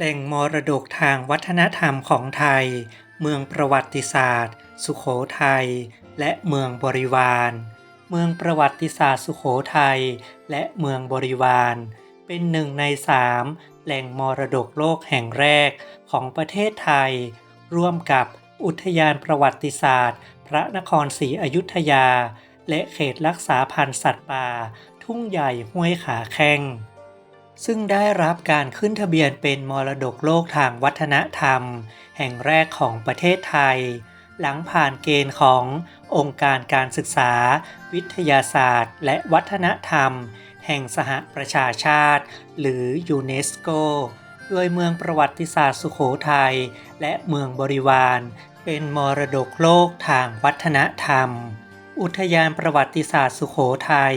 แหล่งมรดกทางวัฒนธรรมของไทย เมืองประวัติศาสตร์ สุโขทัย และเมืองบริวาร เมืองประวัติศาสตร์สุโขทัย และเมืองบริวาร เป็นหนึ่งในสามแหล่งมรดกโลกแห่งแรกของประเทศไทย ร่วมกับอุทยานประวัติศาสตร์ พระนครศรีอยุธยา และเขตรักษาพันธุ์สัตว์ป่า ทุ่งใหญ่ห้วยขาแข้ง ซึ่งได้รับการขึ้นทะเบียนเป็นมรดกโลกทางวัฒนธรรม แห่งแรกของประเทศไทย หลังผ่านเกณฑ์ขององค์การการศึกษา วิทยาศาสตร์ และวัฒนธรรม แห่งสหประชาชาติ หรือยูเนสโกโดยเมืองประวัติศาสตร์สุขโขทัยและเมืองบริวาร เป็นมรดกโลกทางวัฒนธรรม อุทยานประวัติศาสตร์สุขโขทัย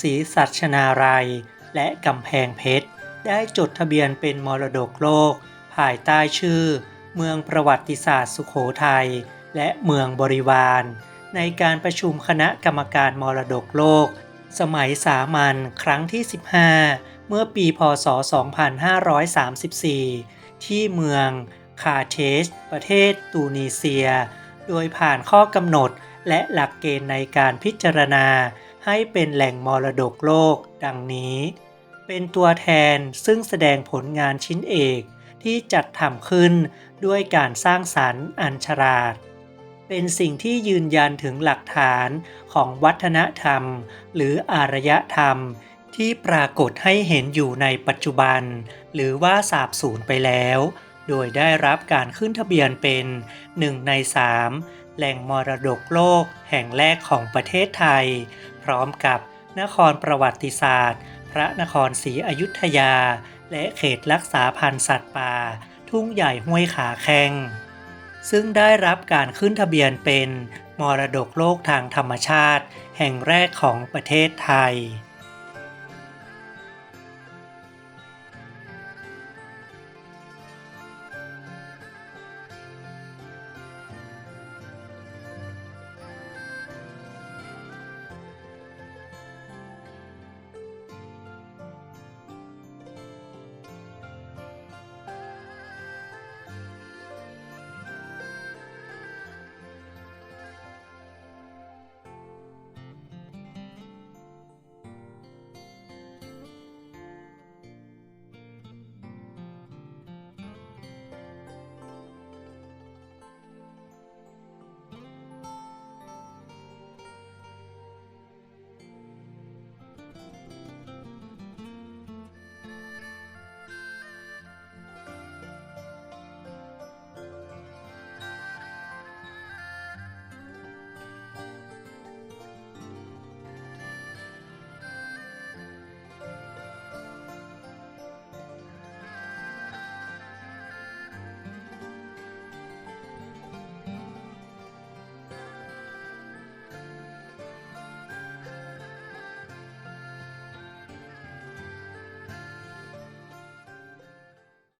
ศรีสัชนาลัย และกำแพงเพชร ได้จดทะเบียนเป็นมรดกโลก ภายใต้ชื่อ เมืองประวัติศาสตร์สุขโขทัยและเมืองบริวาร ในการประชุมคณะกรรมการมรดกโลก สมัยสามัญครั้งที่ 15 เมื่อปีพศ 2534 ที่เมืองคาเทสประเทศตูนีเซีย โดยผ่านข้อกำหนดและหลักเกณฑ์ในการพิจารณา ให้เป็นแหล่งมรดกโลก ดังนี้ เป็นตัวแทนซึ่งแสดงผลงานชิ้นเอกที่จัดทำขึ้นด้วยการสร้างสรรค์อันฉลาด เป็นสิ่งที่ยืนยันถึงหลักฐานของวัฒนธรรม หรืออารยธรรมที่ปรากฏให้เห็นอยู่ในปัจจุบัน หรือว่าสาบสูญไปแล้ว โดยได้รับการขึ้นทะเบียนเป็นหนึ่งในสามแหล่งมรดกโลกแห่งแรกของประเทศไทย ร้อมกับนครประวัติศาสตร์ พระนครศรีอยุธยา และเขตรักษาพันธุ์สัตว์ป่า ทุ่งใหญ่ห้วยขาแข้งซึ่งได้รับการขึ้นทะเบียนเป็นมรดกโลกทางธรรมชาติ แห่งแรกของประเทศไทย